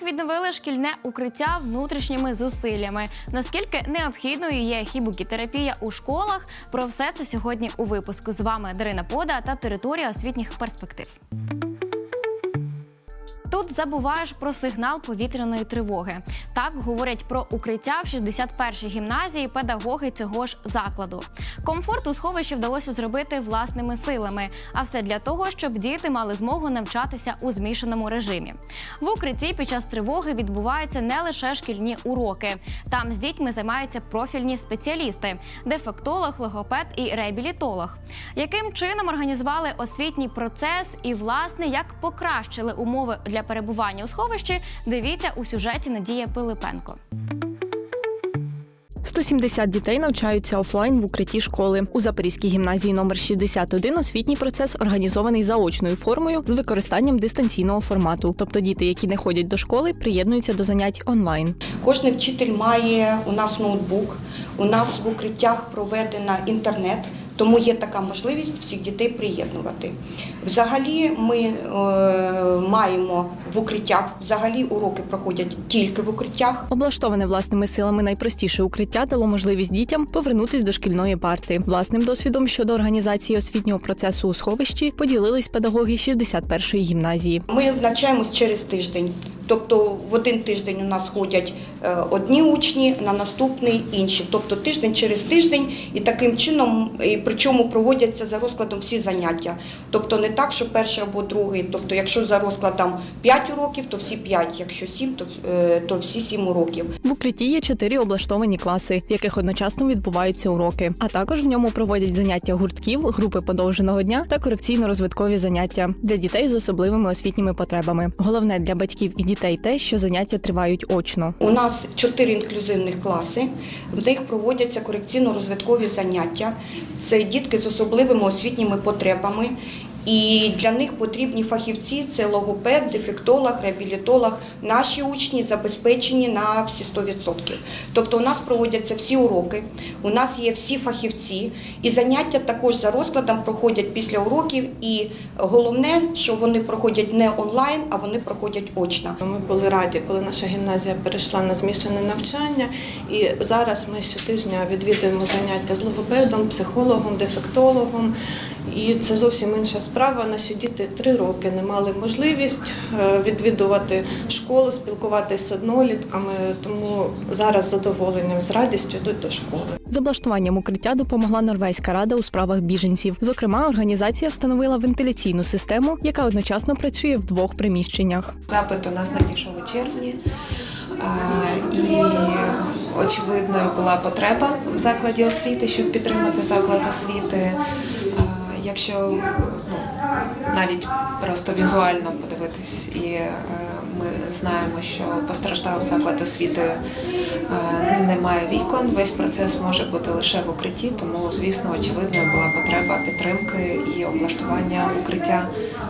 Як відновили шкільне укриття внутрішніми зусиллями? Наскільки необхідною є хібукітерапія у школах? Про все це сьогодні у випуску. З вами Дарина Пода та територія освітніх перспектив. Тут забуваєш про сигнал повітряної тривоги. Так говорять про укриття в 61-й гімназії педагоги цього ж закладу. Комфорт у сховищі вдалося зробити власними силами, а все для того, щоб діти мали змогу навчатися у змішаному режимі. В укритті під час тривоги відбуваються не лише шкільні уроки. Там з дітьми займаються профільні спеціалісти: дефектолог, логопед і реабілітолог. Яким чином організували освітній процес і, власне, як покращили умови для перебування у сховищі, дивіться у сюжеті Надія Пилипенко. 170 дітей навчаються офлайн в укритті школи. У Запорізькій гімназії номер 61 освітній процес організований заочною формою з використанням дистанційного формату. Тобто діти, які не ходять до школи, приєднуються до занять онлайн. Кожний вчитель має у нас ноутбук, у нас в укриттях проведена інтернет, тому є така можливість всіх дітей приєднувати. Взагалі, ми е, маємо в укриттях, взагалі уроки проходять тільки в укриттях. Облаштоване власними силами найпростіше укриття дало можливість дітям повернутись до шкільної парти. Власним досвідом щодо організації освітнього процесу у сховищі поділились педагоги 61-ї гімназії. Ми навчаємось через тиждень. Тобто в один тиждень у нас ходять е, одні учні, на наступний інші. Тобто тиждень через тиждень, і таким чином, і причому проводяться за розкладом всі заняття. Тобто не так, що перший або другий. Тобто, якщо за розкладом 5 уроків, то всі 5, якщо 7, то, е, то всі 7 уроків. В укритті є чотири облаштовані класи, в яких одночасно відбуваються уроки. А також в ньому проводять заняття гуртків, групи подовженого дня та корекційно-розвиткові заняття для дітей з особливими освітніми потребами. Головне для батьків і дітей те, що заняття тривають очно. У нас чотири інклюзивних класи. В них проводяться корекційно-розвиткові заняття. Це дітки з особливими освітніми потребами. І для них потрібні фахівці це логопед, дефектолог, реабілітолог. Наші учні забезпечені на всі 100%. Тобто у нас проводяться всі уроки, у нас є всі фахівці, і заняття також за розкладом проходять після уроків. І головне, що вони проходять не онлайн, а вони проходять очно. Ми були раді, коли наша гімназія перейшла на змішане навчання, і зараз ми щотижня відвідуємо заняття з логопедом, психологом, дефектологом. І це зовсім інша справа. Наші діти три роки не мали можливість е, відвідувати школу, спілкуватися з однолітками, тому зараз з задоволенням, з радістю йдуть до школи. З облаштуванням укриття допомогла Норвезька рада у справах біженців. Зокрема, організація встановила вентиляційну систему, яка одночасно працює в двох приміщеннях. Запит у нас надійшов у червні, і очевидною була потреба в закладі освіти, щоб підтримати заклад освіти. Якщо ну, навіть просто візуально подивитись, і е, ми знаємо, що постраждав заклад освіти, е, немає вікон, весь процес може бути лише в укритті, тому, звісно, очевидною була потреба підтримки і облаштування укриття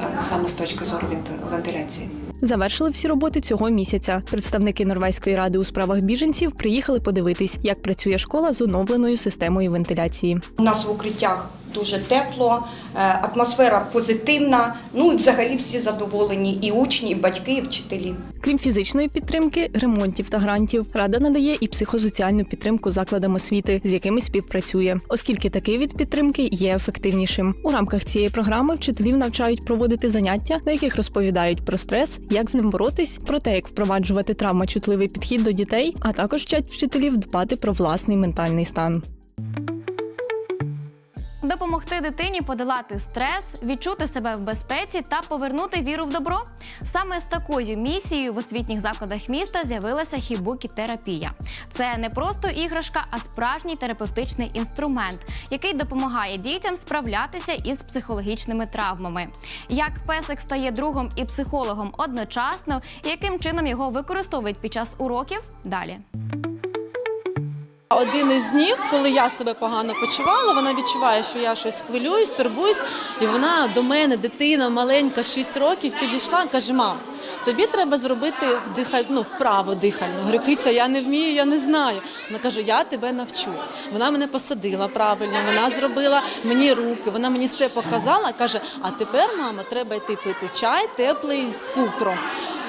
е, саме з точки зору вентиляції. Завершили всі роботи цього місяця. Представники Норвезької ради у справах біженців приїхали подивитись, як працює школа з оновленою системою вентиляції. У нас в укриттях дуже тепло, е, атмосфера позитивна. Ну і взагалі всі задоволені, і учні, і батьки, і вчителі. Крім фізичної підтримки, ремонтів та грантів, рада надає і психосоціальну підтримку закладам освіти, з якими співпрацює, оскільки такий від підтримки є ефективнішим. У рамках цієї програми вчителів навчають проводити заняття, на яких розповідають про стрес, як з ним боротись, про те, як впроваджувати травмочутливий підхід до дітей, а також вчать вчителів дбати про власний ментальний стан. Допомогти дитині подолати стрес, відчути себе в безпеці та повернути віру в добро. Саме з такою місією в освітніх закладах міста з'явилася хібукі-терапія. Це не просто іграшка, а справжній терапевтичний інструмент, який допомагає дітям справлятися із психологічними травмами. Як песик стає другом і психологом одночасно, і яким чином його використовують під час уроків далі. Один із днів, коли я себе погано почувала, вона відчуває, що я щось хвилююсь, турбуюсь, і вона до мене, дитина маленька, 6 років, підійшла каже: мам, тобі треба зробити вдихаль... ну, вправо дихальну. Говорю, киця, я не вмію, я не знаю. Вона каже, я тебе навчу. Вона мене посадила правильно, вона зробила мені руки, вона мені все показала. Каже, а тепер, мама, треба йти пити чай теплий з цукром.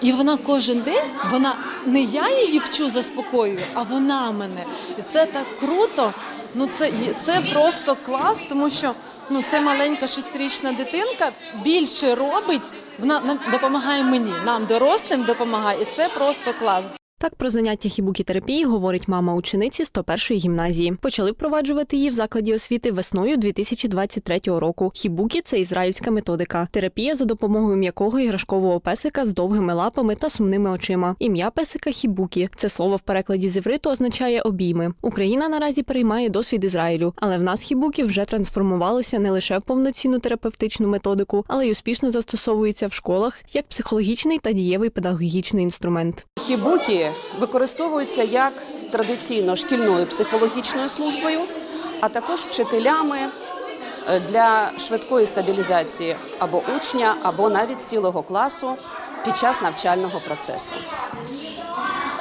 І вона кожен день, вона не я її вчу заспокоюю, а вона мене. І це так круто. Ну це, це просто клас, тому що ну це маленька шестирічна дитинка більше робить. Вона нам допомагає мені, нам дорослим допомагає, і це просто клас. Так про заняття хібукі-терапії говорить мама учениці 101-ї гімназії. Почали впроваджувати її в закладі освіти весною 2023 року. Хібукі це ізраїльська методика. Терапія за допомогою м'якого іграшкового песика з довгими лапами та сумними очима. Ім'я песика хібукі. Це слово в перекладі з івриту означає обійми. Україна наразі переймає досвід Ізраїлю, але в нас хібукі вже трансформувалося не лише в повноцінну терапевтичну методику, але й успішно застосовується в школах як психологічний та дієвий педагогічний інструмент. Хібукі використовуються як традиційно шкільною психологічною службою, а також вчителями е, для швидкої стабілізації або учня, або навіть цілого класу під час навчального процесу.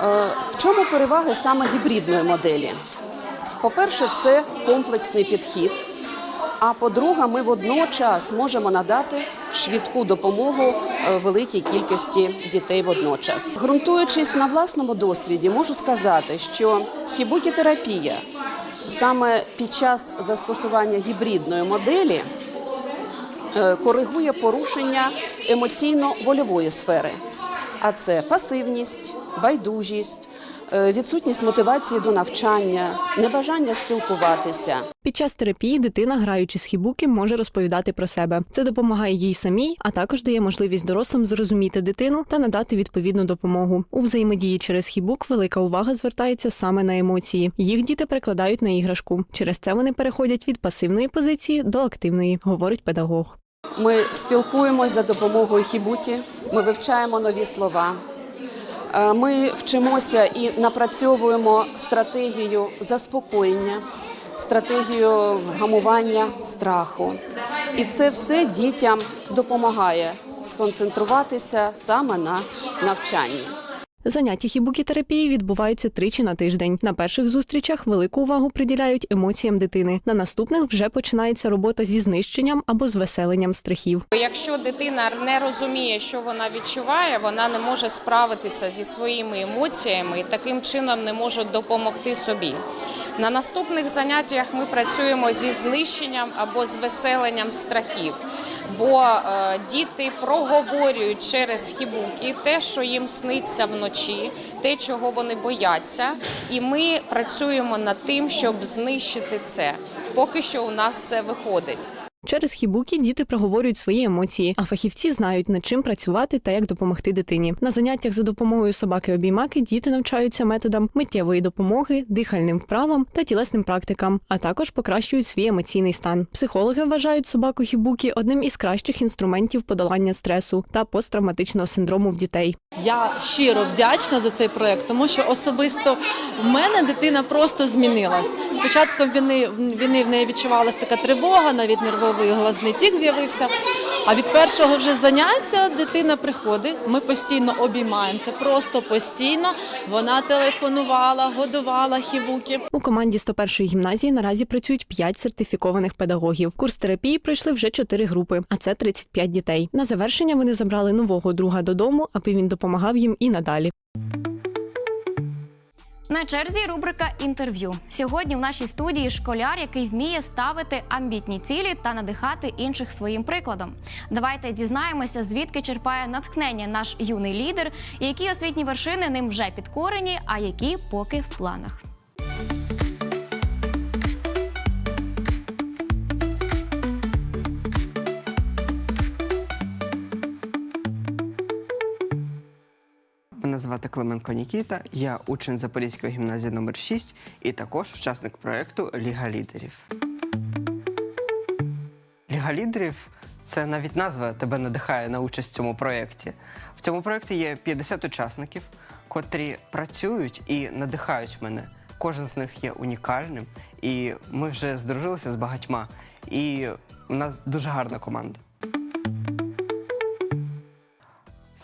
Е, В чому переваги саме гібридної моделі? По-перше, це комплексний підхід. А по-друге, ми водночас можемо надати швидку допомогу е, великій кількості дітей водночас. Ґрунтуючись на власному досвіді, можу сказати, що хібукітерапія саме під час застосування гібридної моделі е, коригує порушення емоційно-вольової сфери, а це пасивність, байдужість, відсутність мотивації до навчання, небажання спілкуватися. Під час терапії дитина, граючи з хібуки, може розповідати про себе. Це допомагає їй самій, а також дає можливість дорослим зрозуміти дитину та надати відповідну допомогу. У взаємодії через хібук велика увага звертається саме на емоції. Їх діти перекладають на іграшку. Через це вони переходять від пасивної позиції до активної, говорить педагог. Ми спілкуємось за допомогою хібуті, ми вивчаємо нові слова. Е, Ми вчимося і напрацьовуємо стратегію заспокоєння, стратегію вгамування страху. І це все дітям допомагає сконцентруватися саме на навчанні. Заняття хібукі-терапії відбуваються тричі на тиждень. На перших зустрічах велику увагу приділяють емоціям дитини. На наступних вже починається робота зі знищенням або звеселенням страхів. Якщо дитина не розуміє, що вона відчуває, вона не може справитися зі своїми емоціями і таким чином не може допомогти собі. На наступних заняттях ми працюємо зі знищенням або з веселенням страхів, бо е, діти проговорюють через хібуки те, що їм сниться вночі, те, чого вони бояться, і ми працюємо над тим, щоб знищити це. Поки що у нас це виходить. Через хібукі діти проговорюють свої емоції, а фахівці знають, над чим працювати та як допомогти дитині. На заняттях за допомогою собаки-обіймаки діти навчаються методам миттєвої допомоги, дихальним вправам та тілесним практикам, а також покращують свій емоційний стан. Психологи вважають собаку хібукі одним із кращих інструментів подолання стресу та посттравматичного синдрому в дітей. Я щиро вдячна за цей проект, тому що особисто в мене дитина просто змінилась. Спочатку війни, війни в неї відчувалася така тривога, навіть нервовий глазний тік з'явився. А від першого вже заняття дитина приходить. Ми постійно обіймаємося, просто постійно. Вона телефонувала, годувала хівуки. У команді 101-ї гімназії наразі працюють 5 сертифікованих педагогів. Курс терапії пройшли вже 4 групи, а це 35 дітей. На завершення вони забрали нового друга додому, аби він допомагав їм і надалі. На черзі рубрика інтерв'ю. Сьогодні в нашій студії школяр, який вміє ставити амбітні цілі та надихати інших своїм прикладом. Давайте дізнаємося, звідки черпає натхнення наш юний лідер, які освітні вершини ним вже підкорені, а які поки в планах. Звати Клименко Нікіта, я учень Запорізької гімназії номер 6 і також учасник проєкту Ліга лідерів. Ліга лідерів це навіть назва тебе надихає на участь в цьому проєкті. В цьому проєкті є 50 учасників, котрі працюють і надихають мене. Кожен з них є унікальним, і ми вже здружилися з багатьма. І у нас дуже гарна команда.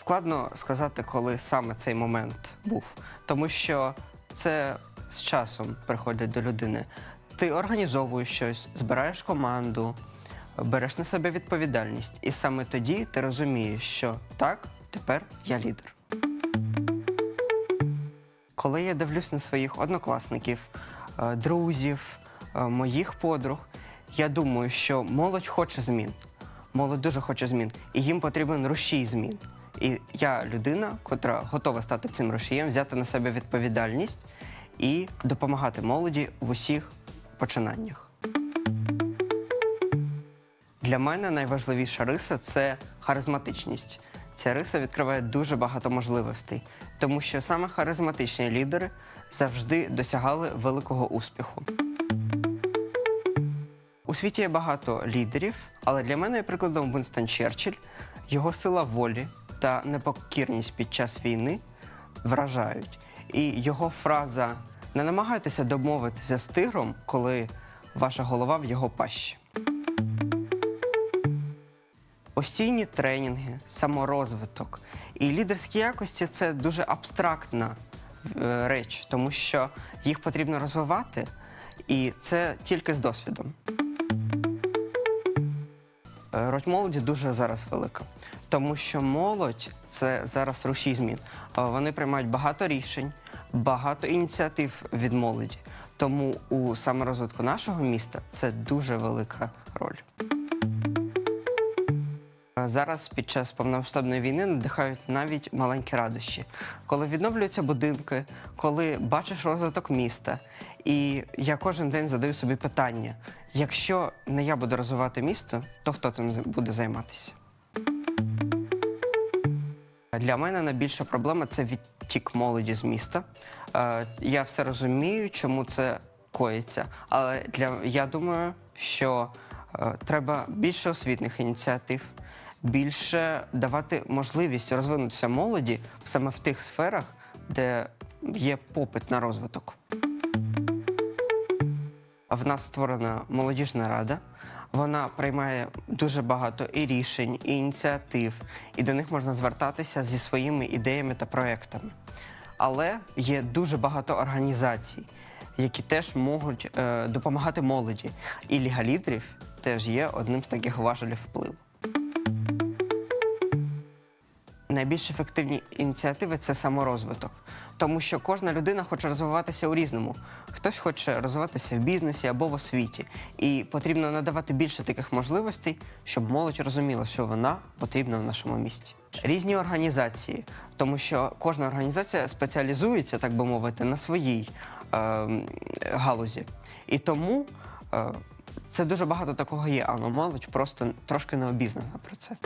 Складно сказати, коли саме цей момент був, тому що це з часом приходить до людини. Ти організовуєш щось, збираєш команду, береш на себе відповідальність, і саме тоді ти розумієш, що так, тепер я лідер. Коли я дивлюсь на своїх однокласників, е, друзів, е, моїх подруг, я думаю, що молодь хоче змін. Молодь дуже хоче змін, і їм потрібен рушій змін. І я людина, котра готова стати цим рушієм, взяти на себе відповідальність і допомагати молоді в усіх починаннях. Для мене найважливіша риса це харизматичність. Ця риса відкриває дуже багато можливостей, тому що саме харизматичні лідери завжди досягали великого успіху. У світі є багато лідерів, але для мене є прикладом Вінстон Черчилль. Його сила волі та непокірність під час війни вражають. І його фраза не намагайтеся домовитися з тигром, коли ваша голова в його пащі. Постійні тренінги, саморозвиток і лідерські якості це дуже абстрактна е, реч, тому що їх потрібно розвивати, і це тільки з досвідом. Е, Роль молоді дуже зараз велика, тому що молодь це зараз рушій змін. Е, Вони приймають багато рішень, багато ініціатив від молоді. Тому у саморозвитку нашого міста це дуже велика роль. Зараз під час повномасштабної війни надихають навіть маленькі радощі, коли відновлюються будинки, коли бачиш розвиток міста. І я кожен день задаю собі питання: якщо не я буду розвивати місто, то хто цим буде займатися? Для мене найбільша проблема це відтік молоді з міста. Е, Я все розумію, чому це коїться, але для я думаю, що е, треба більше освітних ініціатив, більше давати можливість розвинутися молоді саме в тих сферах, де є попит на розвиток. В нас створена молодіжна рада. Вона приймає дуже багато і рішень, і ініціатив, і до них можна звертатися зі своїми ідеями та проектами. Але є дуже багато організацій, які теж можуть е, допомагати молоді. І Ліга лідерів теж є одним з таких важелів впливу. Найбільш ефективні ініціативи це саморозвиток, тому що кожна людина хоче розвиватися у різному. Хтось хоче розвиватися в бізнесі або в освіті, і потрібно надавати більше таких можливостей, щоб молодь розуміла, що вона потрібна в нашому місті. Різні організації, тому що кожна організація спеціалізується, так би мовити, на своїй е, галузі. І тому е, це дуже багато такого є, але молодь просто трошки не обізнана про це.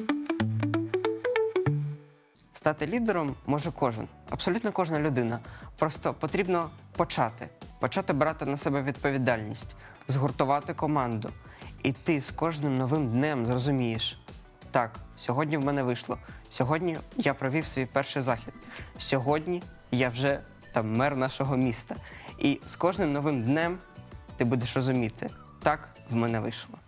Стати лідером може кожен, абсолютно кожна людина. Просто потрібно почати, почати брати на себе відповідальність, згуртувати команду. І ти з кожним новим днем зрозумієш, так, сьогодні в мене вийшло. Сьогодні я провів свій перший захід. Сьогодні я вже там мер нашого міста. І з кожним новим днем ти будеш розуміти, так в мене вийшло.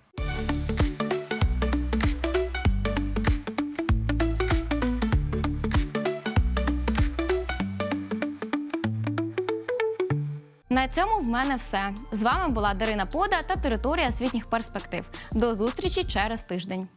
На цьому в мене все. З вами була Дарина Пода та територія освітніх перспектив. До зустрічі через тиждень.